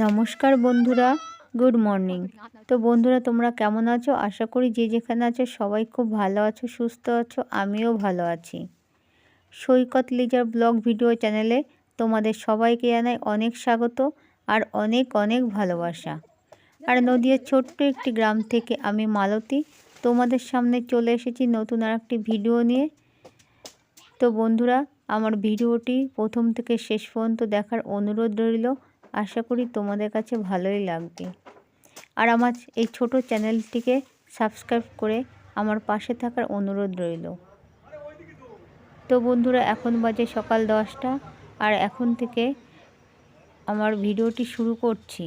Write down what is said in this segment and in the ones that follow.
নমস্কার বন্ধুরা, good morning. তো বন্ধুরা, তোমরা কেমন আছো? আশা করি যে যেখানে আছো, সবাই খুব ভালো আছো, সুস্থ আছো, আমিও ভালো আছি। সৈকত লিজার ব্লগ ভিডিও চ্যানেলে তোমাদের সবাইকে জানাই অনেক স্বাগত আর অনেক অনেক ভালোবাসা। আর নদীর ছোট্ট একটি গ্রাম থেকে আমি মালতী, তোমাদের সামনে চলে এসেছি নতুন আর একটি ভিডিও নিয়ে। তো বন্ধুরা, আমার ভিডিওটি প্রথম থেকে শেষ পর্যন্ত দেখার অনুরোধ রইল। আশা করি তোমাদের কাছে ভালোই লাগবে। আর আমার এই ছোট চ্যানেলটিকে সাবস্ক্রাইব করে আমার পাশে থাকার অনুরোধ রইল। তো বন্ধুরা, এখন বাজে সকাল দশটা আর এখন থেকে আমার ভিডিওটি শুরু করছি।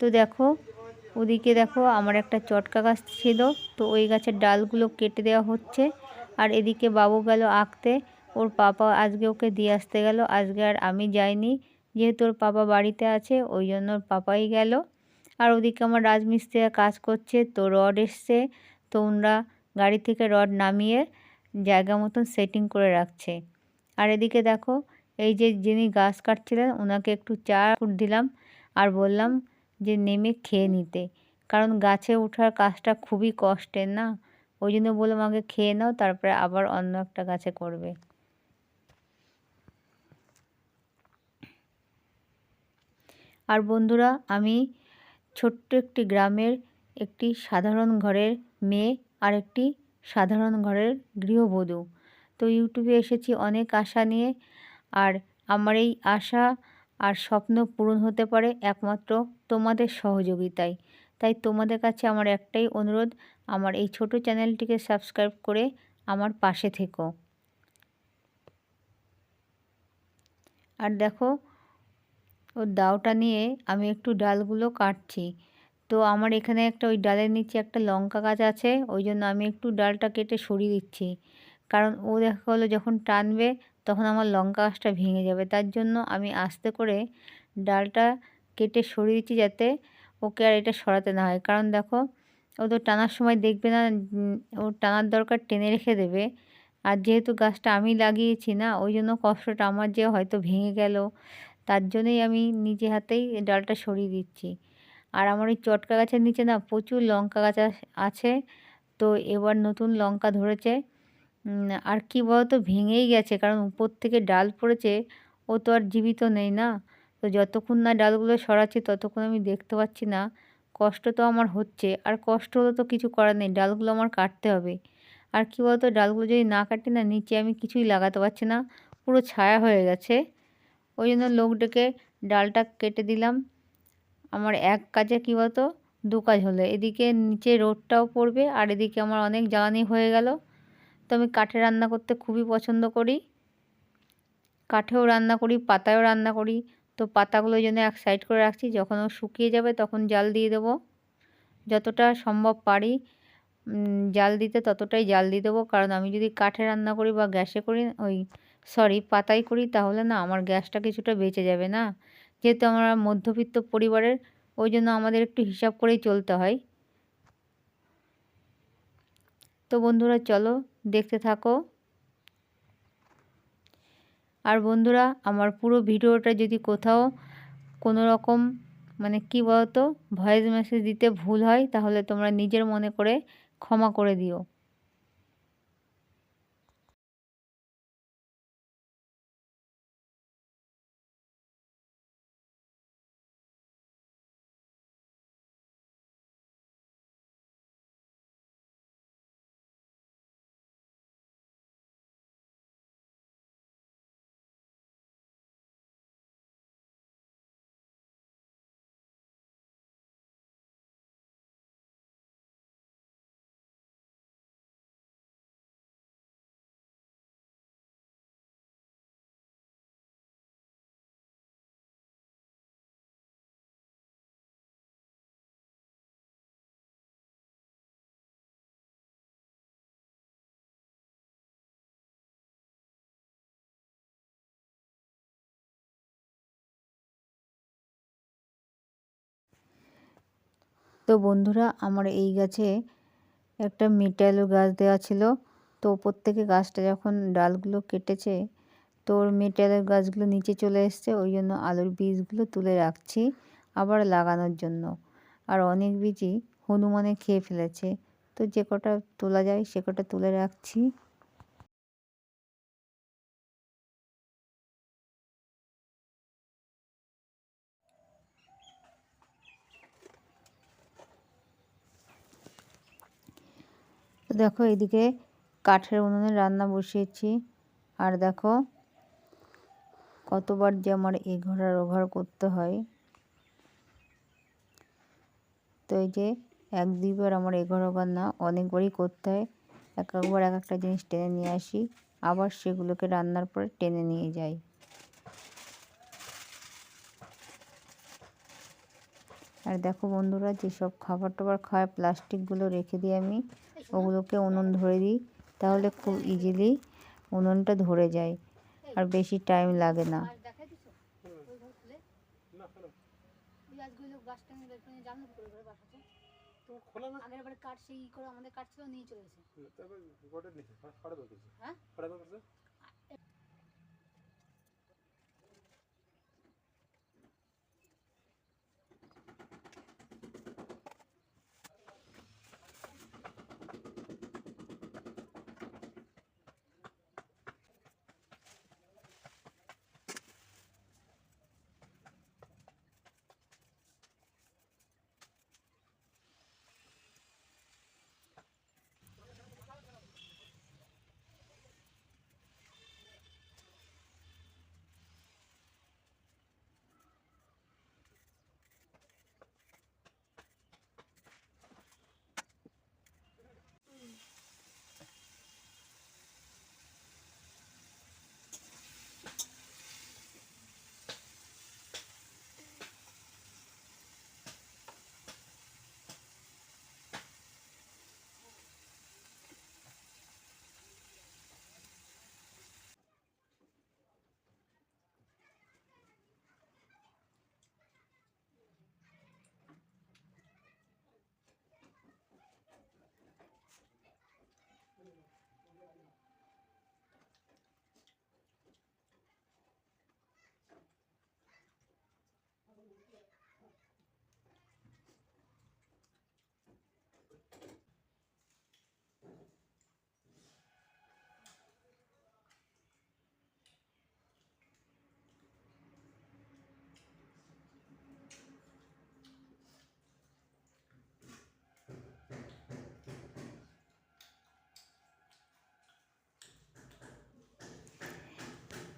তো দেখো, ওদিকে দেখো আমার একটা চটকা গাছ ছিল, তো ওই গাছের ডালগুলো কেটে দেওয়া হচ্ছে। আর এদিকে বাবু গেল আঁকতে, ওর পাপা আজকে ওকে দিয়ে আসতে গেল, আজকে আর আমি যাইনি। যেহেতু ওর পাপা বাড়িতে আছে, ওই জন্য ওর পাপাই গেল। আর ওদিকে আমার রাজমিস্ত্রিরা কাজ করছে, তো রড এসছে, তো ওনরা গাড়ি থেকে রড নামিয়ে জায়গা মতন সেটিং করে রাখছে। আর এদিকে দেখো, এই যে যিনি গাছ কাটছিলেন, ওনাকে একটু চা ফুট দিলাম আর বললাম যে নেমে খেয়ে নিতে। কারণ গাছে ওঠার কাজটা খুবই কষ্টের না? ওই জন্য বললাম, আগে খেয়ে নাও, তারপরে আবার অন্য একটা গাছে করবে। আর বন্ধুরা, আমি ছোট্ট একটি গ্রামের একটি সাধারণ ঘরের মেয়ে আর একটি সাধারণ ঘরের গৃহবধূ। তো ইউটিউবে এসেছি অনেক আশা নিয়ে আর আমার এই আশা আর স্বপ্ন পূরণ হতে পারে একমাত্র তোমাদের সহযোগিতায়। তাই তোমাদের কাছে আমার একটাই অনুরোধ, আমার এই ছোট চ্যানেলটিকে সাবস্ক্রাইব করে আমার পাশে থেকো। আর দেখো ওর দাওটা নিয়ে আমি একটু ডালগুলো কাটছি। তো আমার এখানে একটা ওই ডালের নিচে একটা লঙ্কা গাছ আছে, ওই জন্য আমি একটু ডালটা কেটে সরিয়ে দিচ্ছি। কারণ ও দেখা গেলো যখন টানবে তখন আমার লঙ্কা গাছটা ভেঙে যাবে। তার জন্য আমি আস্তে করে ডালটা কেটে সরিয়ে দিচ্ছি যাতে ওকে আর এটা সরাতে না হয়। কারণ দেখো, ও তো টানার সময় দেখবে না, ও টানার দরকার টেনে রেখে দেবে। আর যেহেতু গাছটা আমি লাগিয়েছি না, ওই জন্য কষ্টটা আমার যে হয়তো ভেঙে গেল। তার জন্যই আমি নিজে হাতেই ডালটা সরিয়ে দিচ্ছি। আর আমার ওই চটকা গাছের নিচে না প্রচুর লঙ্কা গাছ আছে। তো এবার নতুন লঙ্কা ধরেছে। আর কি বলতো, ভেঙেই গেছে। কারণ উপর থেকে ডাল পড়েছে, ও তো আর জীবিত নেই না। তো যতক্ষণ না ডালগুলো সরাচ্ছি, ততক্ষণ আমি দেখতে পাচ্ছি না। কষ্ট তো আমার হচ্ছে। আর কষ্ট হলে তো কিছু করার নেই। ডালগুলো আমার কাটতে হবে। আর কী বলতো, ডালগুলো যদি না কাটি না, নিচে আমি কিছুই লাগাতে পারছি না। পুরো ছায়া হয়ে গেছে। ওই জন্য লোক ডেকে ডালটা কেটে দিলাম। আমার এক কাজে কী বলতো? দু কাজ হলো, এদিকে নিচে রোদটাও পড়বে আর এদিকে আমার অনেক জ্বালানি হয়ে গেল। তো আমি কাঠে রান্না করতে খুবই পছন্দ করি। কাঠেও রান্না করি, পাতায়ও রান্না করি। তো পাতাগুলো জন্য এক সাইড করে রাখছি, যখন ও শুকিয়ে যাবে তখন জাল দিয়ে দেবো। যতটা সম্ভব পারি জাল দিতে ততটাই জাল দিয়ে দেবো। কারণ আমি যদি কাঠে রান্না করি বা গ্যাসে করি, ওই সরি, পাতাই করি তাহলে না আমার গ্যাসটা কিছুটা বেঁচে যাবে না। যেহেতু আমরা মধ্যবিত্ত পরিবারের, ওই জন্য আমাদের একটু হিসাব করেই চলতে হয়। তো বন্ধুরা, চলো দেখতে থাকো। আর বন্ধুরা, আমার পুরো ভিডিওটা যদি কোথাও কোনো রকম মানে কি বলতো, ভয়েস মেসেজ দিতে ভুল হয়, তাহলে তোমরা নিজের মনে করে ক্ষমা করে দিও। তো বন্ধুরা, আমার এই গাছে একটা মিটাইলো গাছ দেওয়া ছিল। তো ওপর থেকে গাছটা যখন ডালগুলো কেটেছে, তো ওর মেটেলের গাছগুলো নিচে চলে এসছে। ওই জন্য আলুর বীজগুলো তুলে রাখছি আবার লাগানোর জন্য। আর অনেক বীজই হনুমানে খেয়ে ফেলেছে। তো যে কটা তোলা যায়, সে কটা তুলে রাখছি। দেখো এদিকে কাঠের উনুনে রান্না বসিয়েছি। আর দেখো কতবার যে আমার এঘর আর ওঘর করতে হয়। তো এই যে এক দুইবার আমার এঘর ওঘর না, অনেকবারই করতে হয়। এক একবার এক একটা জিনিস টেনে নিয়ে আসি, আবার সেগুলোকে রান্নার পরে টেনে নিয়ে যাই। আর দেখো বন্ধুরা যেসব খাবার টাবার খায় প্লাস্টিকগুলো রেখে দিই আমি ওগুলোকে উনুন ধরে দিই তাহলে খুব ইজিলি উনুনটা ধরে যায় আর বেশি টাইম লাগে না। আগের কাঠ সেই করে আমাদের কাঠ ছিল নিয়ে চলে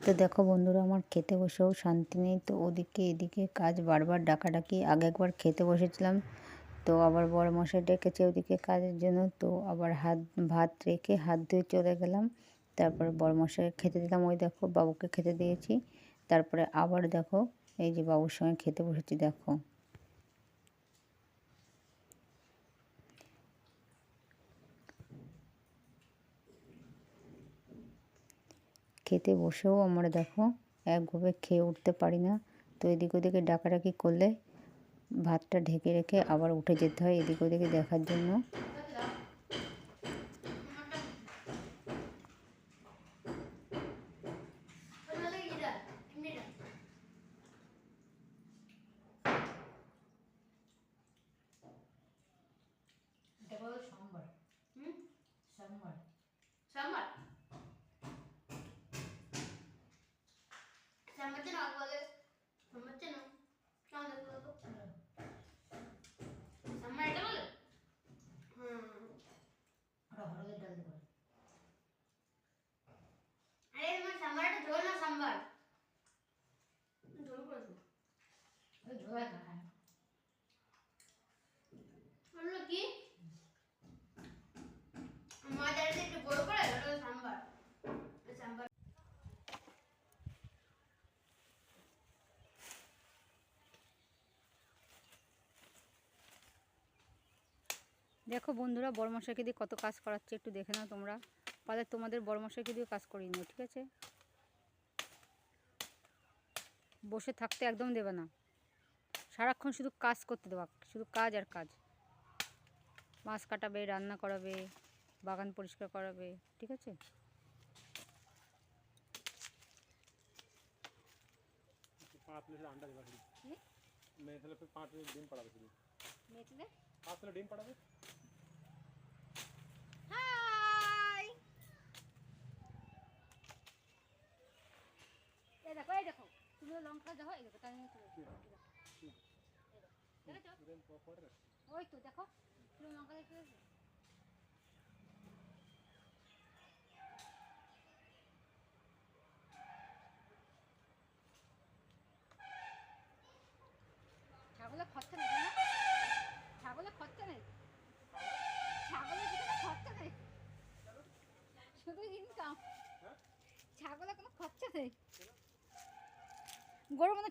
তো দেখো বন্ধুরা, আমার খেতে বসেও শান্তি নেই। তো ওদিকে এদিকে কাজ বারবার ডাকাডাকি। আগে একবার খেতে বসেছিলাম। তো আবার বড় মশাই ডেকেছে ওদিকে কাজের জন্য। তো আবার হাত, ভাত রেখে হাত ধুয়ে চলে গেলাম। তারপরে বড় মশাই খেতে দিলাম। ওই দেখো বাবুকে খেতে দিয়েছি। তারপরে আবার দেখো এই যে বাবুর সঙ্গে খেতে বসেছি, দেখো। খেতে বসেও আমরা দেখো একভাবে খেয়ে উঠতে পারি না। তো এদিক ওদিকে ডাকাডাকি করলে ভাতটা ঢেকে রেখে আবার উঠে যেতে হয় এদিক ওদিকে দেখার জন্য। సంవత్సరం ఆగోదు సంవత్సరం দেখো বন্ধুরা বড়মশাইকে দিয়ে কত কাজ করাচ্ছে একটু দেখে নাও তোমরা। পালে তোমাদের বড়মশাইকে দিয়ে কাজ করিয়ে নিও ঠিক আছে? বসে থাকতে একদম দেবে না। সারাক্ষণ শুধু কাজ করতে দেওয়া শুধু কাজ আর কাজ। মাছ কাটাবে রান্না করাবে বাগান পরিষ্কার করাবে ঠিক আছে? ডিম পাড়াবে শুধু মেয়েছিলে পাঁচ ছেলে ডিম পাড়াবে হাই এই দেখো এই দেখো তুমি লঙ্কা দেখো এই দেখো তাই নিয়ে চলে এসো। এই দেখো। এই দেখো। দেখেছ? ডিম প- পরে রাখ। ওই তো দেখো তুমি লঙ্কা দেখতে কোনো গরুর মতো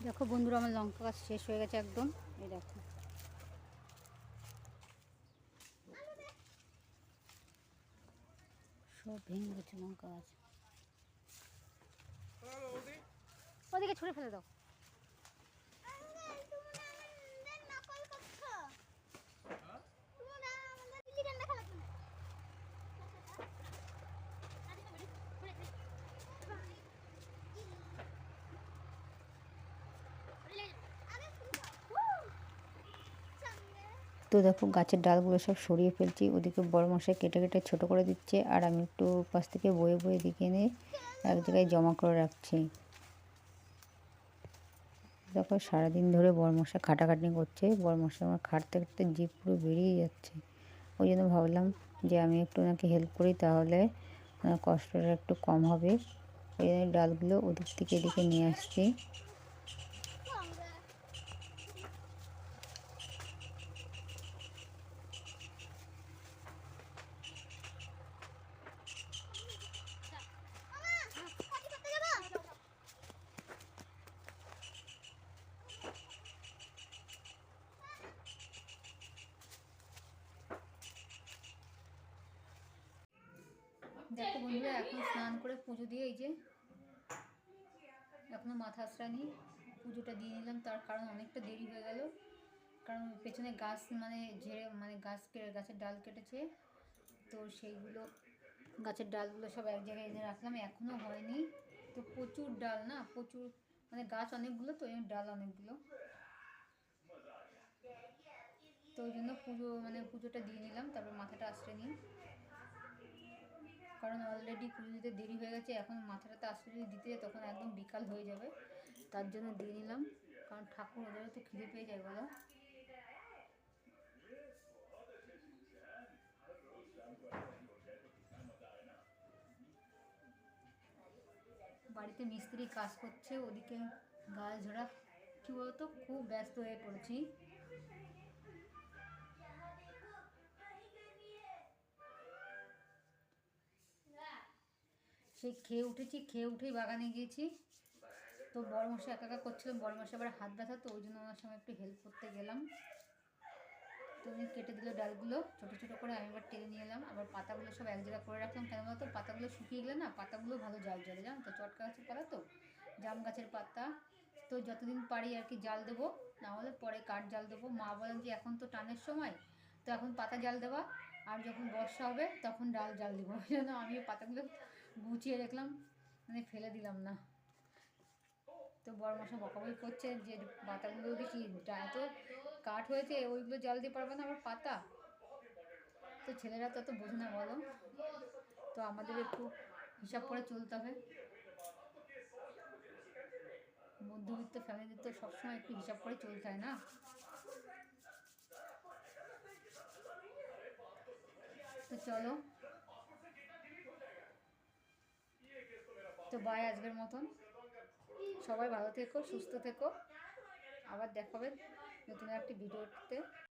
দেখো বন্ধুরা আমার লঙ্কা গাছ শেষ হয়ে গেছে একদম। এই দেখো। সব ভেঙে গেছে লঙ্কা গাছ। ওদিকে ছুঁড়ে ফেলে দাও। তো দেখো গাছের ডালগুলো সব সরিয়ে ফেলছি, ওদিকে বড় মশাই কেটে কেটে ছোটো করে দিচ্ছে, আর আমি একটু পাশ থেকে বয়ে বয়ে দিকে এনে এক জায়গায় জমা করে রাখছি। দেখো সারাদিন ধরে বড় মশাই খাটাখাটনি করছে, বড় মশাই আমার খাটতে খাটতে জিভ পুরো বেরিয়ে যাচ্ছে। ওই জন্য ভাবলাম যে আমি একটু ওনাকে হেল্প করি, তাহলে কষ্টটা একটু কম হবে। ওই জন্য ডালগুলো ওদিক থেকে এদিকে নিয়ে আসছি। দেখো বন্ধুরা, এখন স্নান করে পুজো দিয়ে এই যে এখনও মাথা আসরানি পুজোটা দিয়ে নিলাম তার কারণ অনেকটা দেরি হয়ে গেল। কারণ পেছনে গাছ মানে ঝেড়ে মানে গাছ কেটে গাছের ডাল কেটেছে। তো সেইগুলো, গাছের ডালগুলো সব এক জায়গায় এনে রাখলাম এখনও হয়নি। তো প্রচুর ডাল না, প্রচুর মানে গাছ অনেকগুলো, তো ডাল অনেকগুলো। তো ওই জন্য পুজো মানে পুজোটা দিয়ে নিলাম, তারপর মাথাটা আসতে নিই। কারণ অলরেডি পুজো দিতে দেরি হয়ে গেছে, এখন মাথাটাতে আসতে যদি দিতে তখন একদম বিকাল হয়ে যাবে। তার জন্য দিয়ে নিলাম, কারণ ঠাকুর ওদেরও তো খিদে পেয়ে যায় বলো। বাড়িতে মিস্ত্রি কাজ করছে, ওদিকে গাছ ঝোড়া, কী বলতো, খুব ব্যস্ত হয়ে পড়েছি। সেই খেয়ে উঠেছি, খেয়ে উঠেই বাগানে গিয়েছি। তো বড় মশাই একা একা করছিলাম বড় মশাই আবার হাত ব্যথা, তো ওই জন্য ওনার সঙ্গে একটু হেল্প করতে গেলাম। তো উনি কেটে দিল ডালগুলো, ছোটো ছোটো করে আমি এবার টেনে নিয়ে এলাম। আবার পাতাগুলো সব এক জায়গায় করে রাখলাম, কেন বলতো? পাতাগুলো শুকিয়ে গেলে না, পাতাগুলো ভালো জাল জ্বলে জানো তো? চটকা গাছের পাতা তো? জাম গাছের পাতা। তো যতদিন পারি আর কি জাল দেবো, না হলে পরে কাঠ জাল দেবো। মা বলেন যে এখন তো টানের সময়, তো এখন পাতা জাল দেওয়া। আর যখন বর্ষা হবে, তখন ডাল জাল দেবো। ওই জন্য আমি পাতাগুলো গুছিয়ে রাখলাম মানে ফেলে দিলাম না। তো বড় মশা বকাবকি করছে যে, পাতাগুলো দেখি এত কাঠ হয়েছে, ওইগুলো জল দিয়ে পারবে না আবার পাতা? তো ছেলেরা তো তো বোঝে না, বলো। তো আমাদের একটু হিসাব করে চলতে হবে। মধ্যবিত্ত ফ্যামিলির তো সবসময় একটু হিসাব করে চলতে হয় না? তো চলো। তো বাই আজকের মতন। সবাই ভালো থেকো সুস্থ থেকো। আবার দেখাবেন নতুন একটি ভিডিওতে।